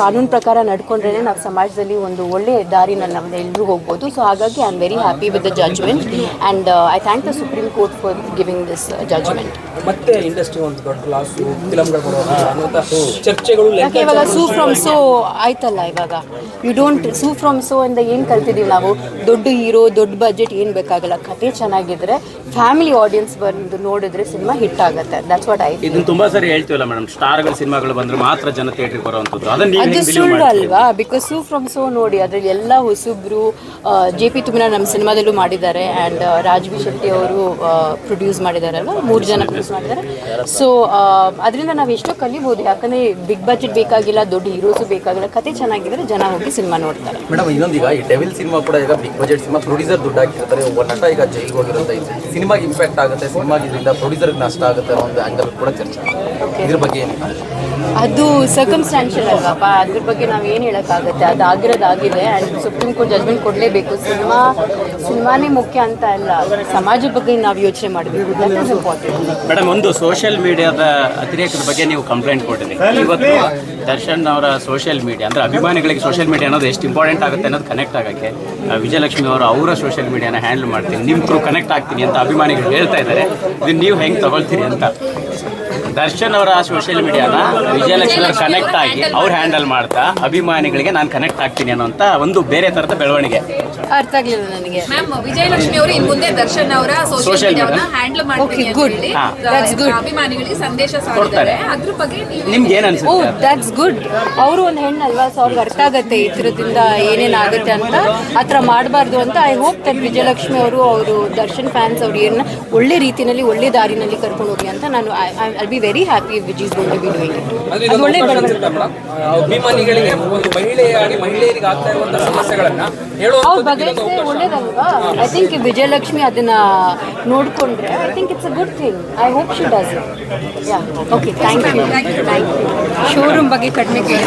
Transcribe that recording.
ಕಾನೂನು ಪ್ರಕಾರ ನಡ್ಕೊಂಡ್ರೆ ನಾವು ಸಮಾಜದಲ್ಲಿ ಒಂದು ಒಳ್ಳೆ ದಾರಿನ ನಾವು ಎಲ್ಲರೂ ಹೋಗ್ಬೋದು. ಸೊ ಹಾಗಾಗಿ I am very happy with the judgment and I thank the Supreme Court for giving this judgment ಮತ್ತೆ ಇಂಡಸ್ಟ್ರಿ ಒಂದು ದೊಡ್ಡ ಲಾಸು ಫಿಲಮ್ಗಳು ಬರುವಾಗ ಚರ್ಚೆಗಳು ಯಾಕೆ ಇವಾಗ ಸೂ ಫ್ರಮ್ ಸೋ ಆಯ್ತಲ್ಲ ಇವಾಗ? You don't sue from show ಇಂದ ಏನು ಕಲ್ತಿದ್ದೀವಿ ನಾವು? ದೊಡ್ಡ ಹೀರೋ ದೊಡ್ಡ ಬಜೆಟ್ ಏನು ಬೇಕಾಗಲ್ಲ. ಕತೆ ಚೆನ್ನಾಗಿದ್ರೆ ಫ್ಯಾಮಿಲಿ ಆಡಿಯನ್ಸ್ ಬಂದು ನೋಡಿದ್ರೆ ಸಿನಿಮಾ ಹಿಟ್ ಆಗುತ್ತೆ. ದಟ್ಸ್ ವಾಟ್ ಐ ಇದನ್ನು ತುಂಬಾ ಸರಿ ಹೇಳ್ತೀವಲ್ಲ ಮೇಡಮ್ ಸ್ಟಾರ್ಗಳ ಸಿನಿಮಾಗಳು ಬಂದ್ರೆ ಮಾತ್ರ ಜನ ಥಿಯೇಟರ್ ಬರುವಂತದ್ದು. ಅದನ್ನ ಅದು ಸುಳ್ಳು ಅಲ್ವಾ? ಬಿಕಾಸ್ ಸೂ ಫ್ರಮ್ ಸೋ ನೋಡಿ ಅದರಲ್ಲಿ ಎಲ್ಲ ಹೊಸಬ್ರು ಜೆ ಪಿ ತುಮಿನ ನಮ್ಮ ಸಿನಿಮಾದಲ್ಲೂ ಮಾಡಿದ್ದಾರೆ ಆ್ಯಂಡ್ ರಾಜ್ವಿ ಶೆಟ್ಟಿ ಅವರು ಪ್ರೊಡ್ಯೂಸ್ ಅಲ್ವಾ? ಮೂರು ಜನ ಪ್ರೊಡ್ಯೂಸ್ ಮಾಡಿದ್ದಾರೆ. ಸೊ ಅದರಿಂದ ನಾವು ಎಷ್ಟೋ ಕಲಿಬೋದು. ಯಾಕಂದರೆ ಬಿಗ್ ಬಜೆಟ್ ಬೇಕಾಗಿಲ್ಲ ದೊಡ್ಡ ಹೀರೋಸು ಬೇಕಾಗಿಲ್ಲ ಕತೆ ಚೆನ್ನಾಗಿದ್ರೆ ಜನ ಹೋಗಿ ಸಿನಿಮಾ ನೋಡ್ತಾರೆ. ಮೇಡಮ್ ಈಗ ಈ ಡೆವಿಲ್ ಸಿನಿಮಾ ಕೂಡ ಈಗ ಬಿಗ್ ಬಜೆಟ್ ಸಿನಿಮಾ ಪ್ರೊಡ್ಯೂಸರ್ ದುಡ್ಡು ಹಾಕಿರ್ತಾರೆ ಒಬ್ಬ ನಟ ಈಗ ಜೈಲಿಗೆ ಹೋಗಿರುತ್ತೆ ಸಿನಿಮಾಗೆ ಇಂಪ್ಯಾಕ್ಟ್ ಆಗುತ್ತೆ ಸಿನಿಮಾ ಇದರಿಂದ ಪ್ರೊಡ್ಯೂಸರ್ಗೆ ನಷ್ಟ ಆಗುತ್ತೆ ಅನ್ನೋ ಒಂದು ಆ್ಯಂಗಲ್ ಕೂಡ ಚರ್ಚೆ. ಇದ್ರ ಬಗ್ಗೆ ಏನು ಅದು ಸರ್ಕಮ್ಸ್ಟಾನ್ಷಿಯಲ್ ಅಲ್ವಪ್ಪ ಅದ್ರ ಬಗ್ಗೆ ನಾವು ಏನು ಹೇಳೋಕ್ಕಾಗತ್ತೆ? ಅದು ಆಗಿರೋದಾಗಿದೆ ಆ್ಯಂಡ್ ಸುಪ್ರೀಂ ಕೋರ್ಟ್ ಜಜ್ಮೆಂಟ್ ಕೊಡಲೇಬೇಕು. ಸಿನಿಮಾ, ಸಿನಿಮಾನೇ ಮುಖ್ಯ ಅಂತ ಅಲ್ಲ, ಸಮಾಜದ ಬಗ್ಗೆ ನಾವು ಯೋಚನೆ ಮಾಡಬೇಕು. ಮೇಡಮ್ ಒಂದು ಸೋಷಿಯಲ್ ಮೀಡಿಯಾದ ಅತಿರೇಕದ ಬಗ್ಗೆ ನೀವು ಕಂಪ್ಲೇಂಟ್ ಕೊಟ್ಟಿದ್ದೀರಿ. ಇವತ್ತು ದರ್ಶನ್ ಅವರ ಸೋಷಿಯಲ್ ಮೀಡಿಯಾ ಅಂದ್ರೆ ಅಭಿಮಾನಿಗಳಿಗೆ ಸೋಷಿಯಲ್ ಮೀಡಿಯಾ ಅನ್ನೋದು ಎಷ್ಟು ಇಂಪಾರ್ಟೆಂಟ್ ಆಗುತ್ತೆ ಅನ್ನೋದು ಕನೆಕ್ಟ್ ಆಗೋಕ್ಕೆ ವಿಜಯಲಕ್ಷ್ಮಿ ಅವರು ಅವರ ಸೋಷಿಯಲ್ ಮೀಡಿಯಾನ ಹ್ಯಾಂಡಲ್ ಮಾಡ್ತೀನಿ. ನಿಮ್ಮ ಥ್ರೂ ಕನೆಕ್ಟ್ ಆಗ್ತೀನಿ ಅಂತ ಅಭಿಮಾನಿಗಳು ಹೇಳ್ತಾ ಇದ್ದಾರೆ. ಇದನ್ನ ನೀವು ಹೆಂಗೆ ತಗೊಳ್ತೀರಿ ಅಂತ. ದರ್ಶನ್ ಅವರ ಸೋಷಿಯಲ್ ಮೀಡಿಯಾನ ವಿಜಯಲಕ್ಷ್ಮಿ ಅವರು ಕನೆಕ್ಟ್ ಆಗಿ ಅವ್ರು ಹ್ಯಾಂಡಲ್ ಮಾಡ್ತಾ ಅಭಿಮಾನಿಗಳಿಗೆ ನಾನು ಕನೆಕ್ಟ್ ಆಗ್ತೀನಿ ಅನ್ನೋಂಥ ಒಂದು ಬೇರೆ ತರದ ಬೆಳವಣಿಗೆ. ಅರ್ಥ ಆಗಲಿಲ್ಲ ನನಗೆ. ಮ್ಯಾಮ್ ವಿಜಯಲಕ್ಷ್ಮಿ ಅವರು ಇನ್ ಮುಂದೆ ದರ್ಶನ್ ಅವರ ಸೋಷಿಯಲ್ ಮೀಡಿಯಾವನ್ನ ಹ್ಯಾಂಡಲ್ ಮಾಡ್ತೀನಿ ಅಂತ ಹೇಳಿ. ಅಭಿಮಾನಿಗಳಿಗೆ ಸಂದೇಶ ಸಾರಿದ್ದಾರೆ. ಕೊಡ್ತಾರೆ. ಅದ್ರ ಬಗ್ಗೆ ನಿಮ್ಗೆ ಏನು ಓ ಅನ್ಸುತ್ತೆ ದಟ್ಸ್ ಗುಡ್ ಅವರು ಒಂದು ಹೆಣ್ಣಲ್ವಾ ಸೊ ಅವ್ರಿಗೆ ಅರ್ಥ ಆಗುತ್ತೆ ಈ ಥರದಿಂದ ಏನೇನಾಗುತ್ತೆ ಅಂತ. ಆ ಥರ ಮಾಡಬಾರ್ದು ಅಂತ ಐ ಹೋಪ್ ದಟ್ ವಿಜಯಲಕ್ಷ್ಮಿ ಅವರು ಅವರು ದರ್ಶನ್ ಫ್ಯಾನ್ಸ್ ಅವ್ರು ಏನ ಒಳ್ಳೆ ರೀತಿಯಲ್ಲಿ ಒಳ್ಳೆ ದಾರಿನಲ್ಲಿ ಕರ್ಕೊಂಡು ಹೋಗಿ ಅಂತ ನಾನು I be very happy which is going to be doing it ಅದು ಒಳ್ಳೆ ಅಭಿಮಾನಿಗಳಿಗೆ ಒಂದು ಮಹಿಳೆಯಾಗಿ ಮಹಿಳೆಯರಿಗೆ ಆಗ್ತಾ ಇರುವಂತಹ ಸಮಸ್ಯೆಗಳನ್ನ ಅವ್ರು ಬಗೆಹರಿಸಿದ್ರೆ ಒಳ್ಳೇದಲ್ವಾ? ಐ ಥಿಂಕ್ ವಿಜಯಲಕ್ಷ್ಮಿ ಅದನ್ನ ನೋಡ್ಕೊಂಡ್ರೆ I think it's a good thing I hope she does yeah okay thank you thank you showroom ಬಗ್ಗೆ ಕಡಿಮೆ ಕೇಳಿ.